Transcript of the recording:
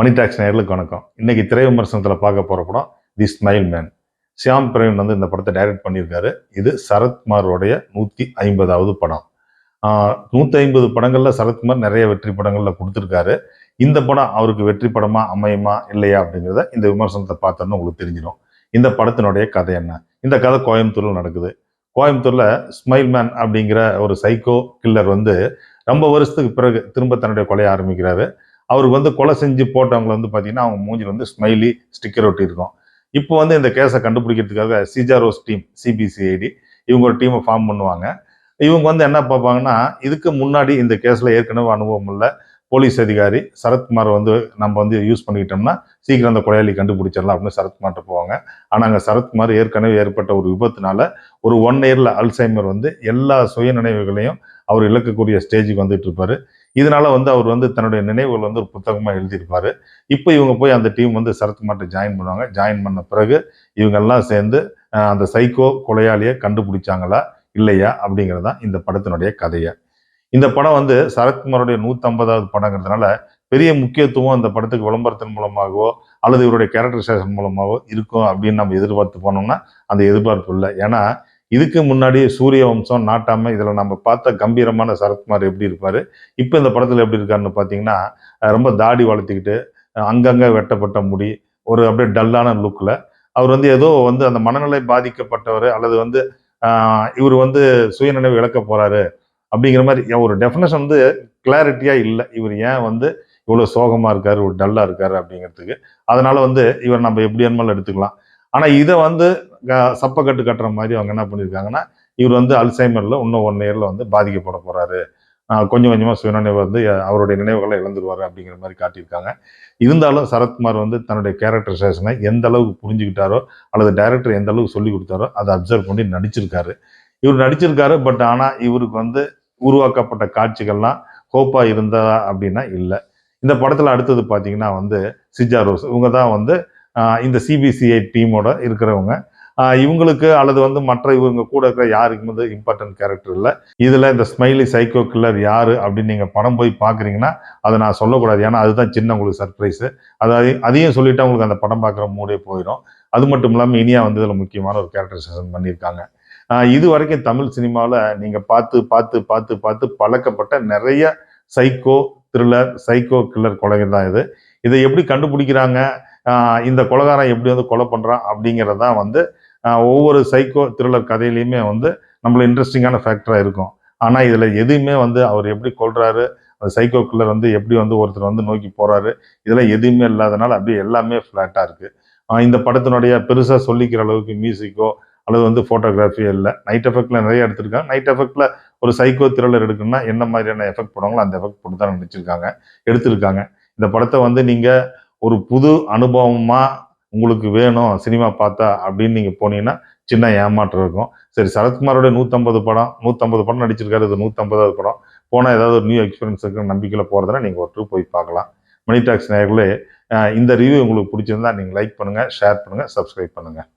மணி tax நேர்களுக்கு வணக்கம். இன்னைக்கு திரை விமர்சனத்தில் பார்க்க போற படம் the smile man Shyam Praveen வந்து இந்த படத்தை டைரக்ட் பண்ணியிருக்காரு. இது சரத்குமாரோடைய நூற்றி ஐம்பதாவது படம். நூற்றி ஐம்பது படங்கள்ல சரத்குமார் நிறைய வெற்றி படங்கள்ல கொடுத்துருக்காரு. இந்த படம் அவருக்கு வெற்றி படமா அமையுமா இல்லையா அப்படிங்கிறத இந்த விமர்சனத்தை பார்த்தோன்னு உங்களுக்கு தெரிஞ்சிடும் இந்த படத்தினுடைய கதை என்ன? இந்த கதை கோயம்புத்தூர்ல நடக்குது. கோயம்புத்தூர்ல ஸ்மைல் மேன் அப்படிங்கிற ஒரு சைக்கோ கில்லர் வந்து ரொம்ப வருஷத்துக்கு பிறகு திரும்ப தன்னுடைய கொலைய ஆரம்பிக்கிறாரு. அவருக்கு வந்து கொலை செஞ்சு போட்டவங்களை வந்து பார்த்தீங்கன்னா அவங்க மூஞ்சில் வந்து ஸ்மைலி ஸ்டிக்கர் ஒட்டி இருக்கும். இப்போ வந்து இந்த கேஸை கண்டுபிடிக்கிறதுக்காக சிஜாரோஸ் டீம் சிபிசிஐடி இவங்க ஒரு டீமை ஃபார்ம் பண்ணுவாங்க. இவங்க வந்து என்ன பார்ப்பாங்கன்னா இதுக்கு முன்னாடி இந்த கேஸில் ஏற்கனவே அனுபவம் இல்லை. போலீஸ் அதிகாரி சரத்குமார் வந்து நம்ம வந்து யூஸ் பண்ணிக்கிட்டோம்னா சீக்கிரம் அந்த கொலையாளி கண்டுபிடிச்சிடலாம் அப்படின்னு சரத்குமார்ட்ட போவாங்க. ஆனால் அங்கே சரத்குமார் ஏற்கனவே ஏற்பட்ட ஒரு விபத்துனால ஒரு ஒன் இயரில் அல்சைமர் வந்து எல்லா சுய நினைவுகளையும் அவர் இழக்கக்கூடிய ஸ்டேஜுக்கு வந்துட்டு இருப்பாரு. இதனால வந்து அவர் வந்து தன்னுடைய நினைவுகள் வந்து ஒரு புத்தகமாக எழுதியிருப்பாரு. இப்போ இவங்க போய் அந்த டீம் வந்து சரத்குமார்கிட்ட ஜாயின் பண்ணுவாங்க. ஜாயின் பண்ண பிறகு இவங்கெல்லாம் சேர்ந்து அந்த சைக்கோ கொலையாளியை கண்டுபிடிச்சாங்களா இல்லையா அப்படிங்கிறது தான் இந்த படத்தினுடைய கதையை. இந்த படம் வந்து சரத்குமாருடைய நூற்றம்பதாவது படங்கிறதுனால பெரிய முக்கியத்துவம் அந்த படத்துக்கு விளம்பரத்தின் மூலமாகவோ அல்லது இவருடைய கேரக்டரைசேஷன் மூலமாகவோ இருக்கும் அப்படின்னு நம்ம எதிர்பார்த்து போனோம்னா அந்த எதிர்பார்ப்பு இல்லை. ஏன்னா இதுக்கு முன்னாடி சூரிய வம்சம் நாட்டாம இதில் நம்ம பார்த்த கம்பீரமான சரத்குமார் எப்படி இருப்பார் இப்போ இந்த படத்தில் எப்படி இருக்காருன்னு பார்த்தீங்கன்னா ரொம்ப தாடி வளர்த்திக்கிட்டு அங்கங்கே வெட்டப்பட்ட முடி ஒரு அப்படியே டல்லான லுக்கில் அவர் வந்து ஏதோ வந்து அந்த மனநிலை பாதிக்கப்பட்டவர் அல்லது வந்து இவர் வந்து சுயநினைவு இழக்க போகிறாரு அப்படிங்கிற மாதிரி ஒரு டெஃபினேஷன் வந்து கிளாரிட்டியாக இல்லை. இவர் ஏன் வந்து இவ்வளோ சோகமாக இருக்கார் ஒரு டல்லாக இருக்கார் அப்படிங்கிறதுக்கு. அதனால் வந்து இவர் நம்ம எப்படி வேணுமாலும் எடுத்துக்கலாம். ஆனால் இதை வந்து க- சப்பக்கட்டு கட்டுற மாதிரி அவங்க என்ன பண்ணியிருக்காங்கன்னா இவர் வந்து அல்சைமரில் இன்னும் ஒன் இயரில் வந்து பாதிக்கப்பட போகிறாரு கொஞ்சம் கொஞ்சமாக சுயநினைவு வந்து அவருடைய நினைவுகளை இழந்துருவாரு அப்படிங்கிற மாதிரி காட்டியிருக்காங்க. இருந்தாலும் சரத்குமார் வந்து தன்னுடைய கேரக்டரைசேஷனை எந்த அளவுக்கு புரிஞ்சுக்கிட்டாரோ அல்லது டைரக்டர் எந்த அளவுக்கு சொல்லி கொடுத்தாரோ அதை அப்சர்வ் பண்ணி நடிச்சிருக்காரு. இவர் நடிச்சிருக்காரு பட் ஆனால் இவருக்கு வந்து உருவாக்கப்பட்ட காட்சிகள்லாம் கோப்பாக இருந்ததா அப்படின்னா இல்லை. இந்த படத்தில் அடுத்தது பார்த்தீங்கன்னா வந்து சிஜா ரோஸ். இவங்க தான் வந்து இந்த சிபிசிஐ டீமோட இருக்கிறவங்க. இவங்களுக்கு அல்லது வந்து மற்ற இவங்க கூட இருக்கிற யாருக்கும் வந்து இம்பார்ட்டன்ட் கேரக்டர் இல்லை. இதில் இந்த ஸ்மைலி சைக்கோ கில்லர் யார் அப்படின்னு நீங்கள் படம் போய் பார்க்குறீங்கன்னா அதை நான் சொல்லக்கூடாது. ஏன்னா அதுதான் சின்ன உங்களுக்கு சர்ப்ரைஸு அதாவது அதையும் சொல்லிவிட்டு உங்களுக்கு அந்த படம் பார்க்குற மூடே போயிடும். அது மட்டும் இல்லாமல் இனியா வந்து இதில் முக்கியமான ஒரு கேரக்டரைசேஷன் பண்ணியிருக்காங்க. இது வரைக்கும் தமிழ் சினிமாவில் நீங்கள் பார்த்து பார்த்து பார்த்து பார்த்து பழக்கப்பட்ட நிறைய சைக்கோ த்ரில்லர் சைக்கோ கில்லர் கொலைகள் தான் இது. இதை எப்படி கண்டுபிடிக்கிறாங்க? இந்த கொலைகாரன் எப்படி வந்து கொலை பண்ணுறான் அப்படிங்கிறது தான் வந்து ஒவ்வொரு சைக்கோ த்ரில்லர் கதையிலையுமே வந்து நம்மள இன்ட்ரெஸ்டிங்கான ஃபேக்டராக இருக்கும். ஆனால் இதில் எதுவுமே வந்து அவர் எப்படி கொள்றாரு அந்த சைக்கோ கில்லர் வந்து எப்படி வந்து ஒருத்தர் வந்து நோக்கி போகிறாரு இதெல்லாம் எதுவுமே இல்லாதனால அப்படியே எல்லாமே ஃப்ளாட்டாக இருக்குது இந்த படத்தினுடைய பெருசாக சொல்லிக்கிற அளவுக்கு மியூசிக்கோ அல்லது வந்து ஃபோட்டோகிராஃபியே இல்லை. நைட் எஃபெக்டில் நிறைய எடுத்திருக்காங்க. நைட் எஃபெக்டில் ஒரு சைக்கோ த்ரில்லர் எடுக்கணும்னா என்ன மாதிரியான எஃபெக்ட் போடுவாங்களோ அந்த எஃபெக்ட் போட்டு தான் நடிச்சிருக்காங்க எடுத்திருக்காங்க. இந்த படத்தை வந்து நீங்கள் ஒரு புது அனுபவமாக உங்களுக்கு வேணும் சினிமா பார்த்தா அப்படின்னு நீங்கள் போனீங்கன்னா சின்ன ஏமாற்றம் இருக்கும். சரி சரத்குமாரோட நூற்றம்பது படம் நூற்றம்பது படம் நடிச்சிருக்காரு இது நூற்றம்பதாவது படம். போனால் ஏதாவது ஒரு நியூ எக்ஸ்பீரியன்ஸ் இருக்குன்னு நம்பிக்கையில் போகிறதுனா நீங்கள் ஒரு ட்ரிப் போய் பார்க்கலாம். மணி டாக்ஸ் நேர்களே இந்த ரிவ்யூ உங்களுக்கு பிடிச்சிருந்தா நீங்கள் லைக் பண்ணுங்கள் ஷேர் பண்ணுங்கள் சப்ஸ்கிரைப் பண்ணுங்கள்